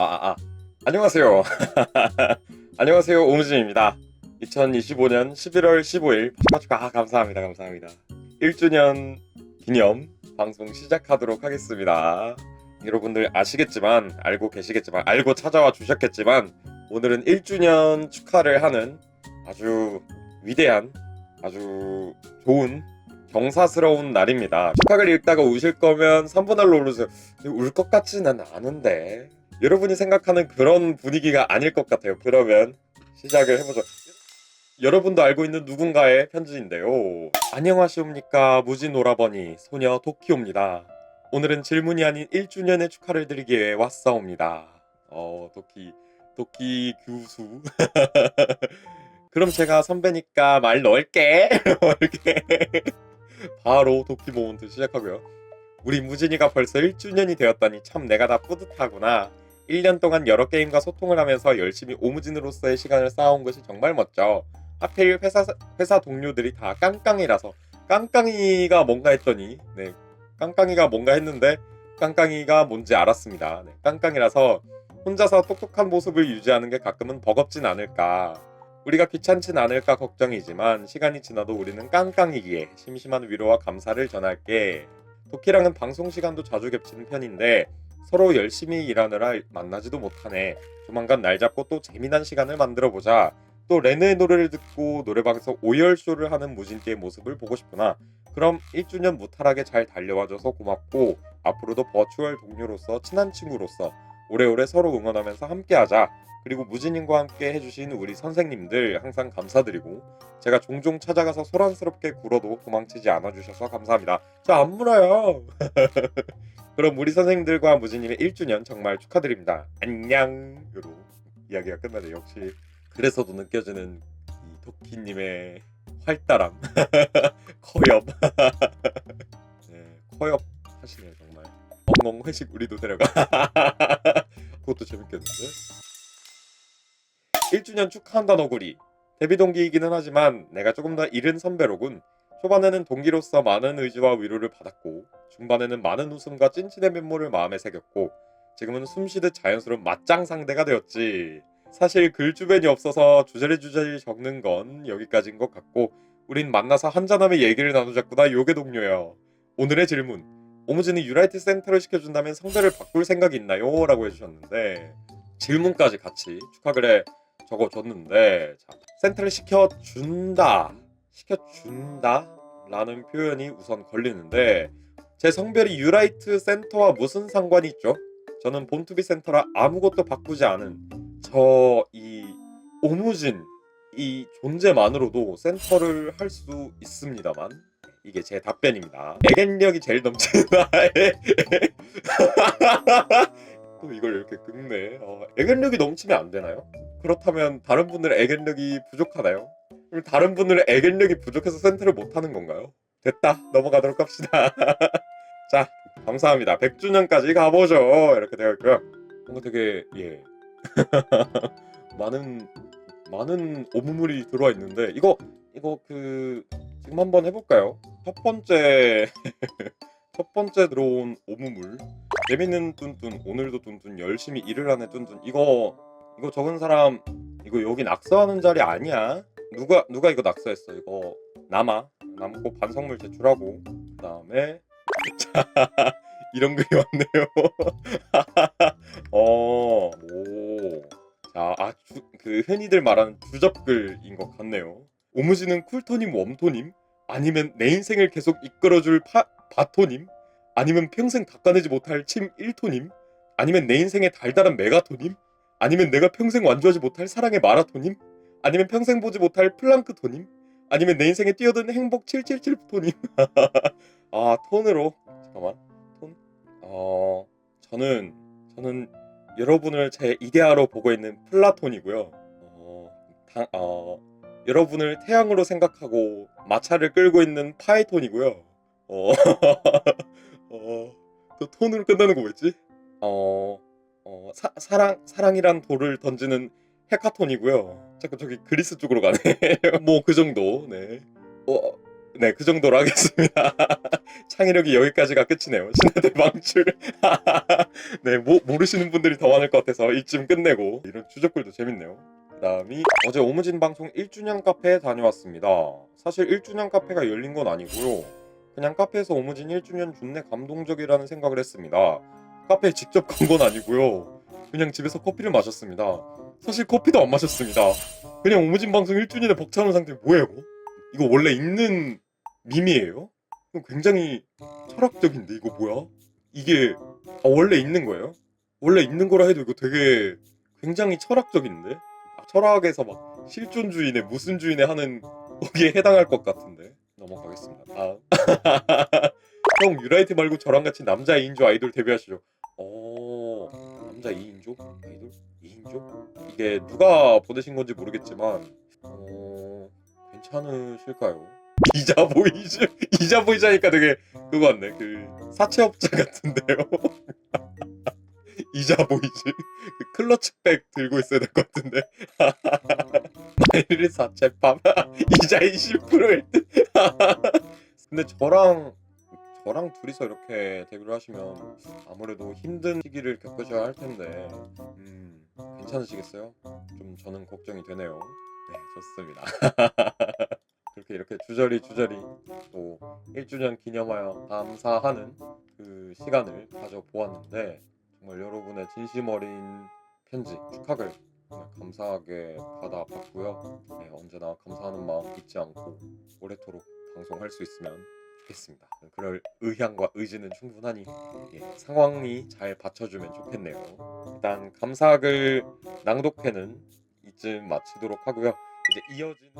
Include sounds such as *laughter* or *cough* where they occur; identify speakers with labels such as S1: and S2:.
S1: 아, 아, 아. 안녕하세요. *laughs* 안녕하세요. 오무진입니다. 2025년 11월 15일 축하 축하 아, 감사합니다. 감사합니다. 1주년 기념 방송 시작하도록 하겠습니다. 여러분들 아시겠지만 알고 계시겠지만 알고 찾아와 주셨겠지만 오늘은 1주년 축하를 하는 아주 위대한 아주 좋은 경사스러운 날입니다. 축하글 읽다가 우실 거면 3분할로 오르세요. 울 것 같지는 않은데 여러분이 생각하는 그런 분위기가 아닐 것 같아요. 그러면 시작을 해보죠. 여러분도 알고 있는 누군가의 편지인데요. 안녕하시옵니까 무진 오라버니 소녀 도키오입니다. 오늘은 질문이 아닌 1주년의 축하를 드리기 위해 왔사옵니다. 어 도키 도키 교수. *laughs* 그럼 제가 선배니까 말 넣을게. *laughs* 바로 도키 모먼트 시작하고요. 우리 무진이가 벌써 1주년이 되었다니 참 내가 다 뿌듯하구나. 1년 동안 여러 게임과 소통을 하면서 열심히 오무진으로서의 시간을 쌓아온 것이 정말 멋져. 하필 회사, 회사 동료들이 다 깡깡이라서 깡깡이가 뭔가 했더니 네, 깡깡이가 뭔가 했는데 깡깡이가 뭔지 알았습니다. 네, 깡깡이라서 혼자서 똑똑한 모습을 유지하는 게 가끔은 버겁진 않을까. 우리가 귀찮진 않을까 걱정이지만 시간이 지나도 우리는 깡깡이기에 심심한 위로와 감사를 전할게. 도키랑은 방송 시간도 자주 겹치는 편인데 서로 열심히 일하느라 만나지도 못하네. 조만간 날 잡고 또 재미난 시간을 만들어 보자. 또 레네의 노래를 듣고 노래방에서 오열쇼를 하는 무진띠의 모습을 보고 싶구나. 그럼 1주년 무탈하게 잘 달려와줘서 고맙고 앞으로도 버추얼 동료로서 친한 친구로서 오래오래 서로 응원하면서 함께하자. 그리고 무진님과 함께 해주신 우리 선생님들 항상 감사드리고 제가 종종 찾아가서 소란스럽게 굴어도 도망치지 않아주셔서 감사합니다. 저 안 물어요. *laughs* 그럼 우리 선생님들과 무진님의 1주년 정말 축하드립니다. 안녕으로 이야기가 끝나네. 역시 그래서도 느껴지는 이 도키님의 활달함, *laughs* 커엽, *laughs* 네, 커엽 하시네요 엉엉 회식 우리도 데려가. *laughs* 그것도 재밌겠는데? 1주년 축하한다 너구리. 데뷔 동기이기는 하지만 내가 조금 더 이른 선배로군. 초반에는 동기로서 많은 의지와 위로를 받았고 중반에는 많은 웃음과 찐친의 면모를 마음에 새겼고 지금은 숨쉬듯 자연스러운 맞짱 상대가 되었지. 사실 글 주변이 없어서 주저리주저리 적는 건 여기까지인 것 같고 우린 만나서 한잔하며 얘기를 나누자꾸나 요괴 동료야. 오늘의 질문. 오무진이 유라이트 센터를 시켜준다면 성별을 바꿀 생각이 있나요? 라고 해주셨는데 질문까지 같이 축하글에 적어줬는데 자, 센터를 시켜준다 시켜준다 라는 표현이 우선 걸리는데 제 성별이 유라이트 센터와 무슨 상관이 있죠? 저는 본투비 센터라 아무것도 바꾸지 않은 저 이 오무진 이 존재만으로도 센터를 할 수 있습니다만 이게 제 답변입니다. 애견력이 제일 넘치는 *laughs* 또 이걸 이렇게 긁네. 어, 애견력이 넘치면 안 되나요? 그렇다면 다른 분들의 애견력이 부족하나요? 그럼 다른 분들의 애견력이 부족해서 센터를 못 하는 건가요? 됐다. 넘어가도록 합시다. *laughs* 자, 감사합니다. 100주년까지 가보죠. 이렇게 되어 있고요. 뭔가 되게 예 *laughs* 많은 많은 오무물이 들어와 있는데 이거 이거 그 지금 한번 해볼까요? 첫 번째 *laughs* 첫 번째 들어온 오무물 재밌는 뚠뚠 오늘도 뚠뚠 열심히 일을 하네 뚠뚠 이거 이거 적은 사람 이거 여기 낙서하는 자리 아니야 누가 누가 이거 낙서했어 이거 남아 남고 반성물 제출하고 그 다음에 *laughs* 자 이런 글이 왔네요 *laughs* 어, 오. 자, 아, 주, 그 흔히들 말하는 주접글인 것 같네요. 오무지는 쿨토님, 웜토님? 아니면 내 인생을 계속 이끌어줄 파, 바토님? 아니면 평생 닦아내지 못할 침 1토님? 아니면 내 인생의 달달한 메가토님? 아니면 내가 평생 완주하지 못할 사랑의 마라토님? 아니면 평생 보지 못할 플랑크토님? 아니면 내 인생에 뛰어드는 행복 777토님? *laughs* 아, 톤으로. 잠깐만. 톤? 어, 저는, 저는 여러분을 제 이데아로 보고 있는 플라톤이고요. 어, 다- 어, 여러분을 태양으로 생각하고 마차를 끌고 있는 파이톤이고요. 어, *laughs* 어, 또 톤으로 끝나는 거 뭐였지? 어, 어, 사, 사랑 사랑이란 돌을 던지는 헤카톤이고요. 자꾸 저기 그리스 쪽으로 가네. *laughs* 뭐 그 정도. 네. 어, 네, 그 정도로 하겠습니다. *laughs* 창의력이 여기까지가 끝이네요. 신화대 방출. 네, 모, 모르시는 분들이 더 많을 것 같아서 이쯤 끝내고 이런 추적글도 재밌네요. 그다음이 어제 오무진 방송 1주년 카페에 다녀왔습니다. 사실 1주년 카페가 열린 건 아니고요. 그냥 카페에서 오무진 1주년 존내 감동적이라는 생각을 했습니다. 카페에 직접 간 건 아니고요. 그냥 집에서 커피를 마셨습니다. 사실 커피도 안 마셨습니다. 그냥 오무진 방송 1주년에 벅차는 상태 뭐예요? 이거? 원래 있는 밈이에요? 굉장히 철학적인데 이거 뭐야? 이게 아, 원래 있는 거예요? 원래 있는 거라 해도 이거 되게 굉장히 철학적인데? 아, 철학에서 막 실존주의네 무슨 주의네 하는 거기에 해당할 것 같은데 넘어가겠습니다. 다음 *laughs* 형 유라이트 말고 저랑 같이 남자 2인조 아이돌 데뷔하시죠. 어 남자 2인조 아이돌 2인조 이게 누가 보내신 건지 모르겠지만 어 괜찮으실까요? *laughs* 이자 보이즈 이자 보이자니까 되게 그거 같네 그 사채업자 같은데요. *laughs* 이자 보이즈 *laughs* 그 클러치백 들고 있어야 될 것 같은데. 마이를 사채팝 이자 20%일 듯 근데 저랑 저랑 둘이서 이렇게 데뷔를 하시면 아무래도 힘든 시기를 겪으셔야 할 텐데. 음 괜찮으시겠어요? 좀 저는 걱정이 되네요. 네 좋습니다. *laughs* 그렇게 이렇게 주저리 주저리 또 1주년 기념하여 감사하는 그 시간을 가져보았는데 정말 여러분의 진심 어린 편지 축하글 정말 감사하게 받아봤고요 네, 언제나 감사하는 마음 잊지 않고 오래도록 방송할 수 있으면 좋겠습니다. 그럴 의향과 의지는 충분하니 예, 상황이 잘 받쳐주면 좋겠네요. 일단 감사글 낭독회는 이쯤 마치도록 하고요. 이제 이어지는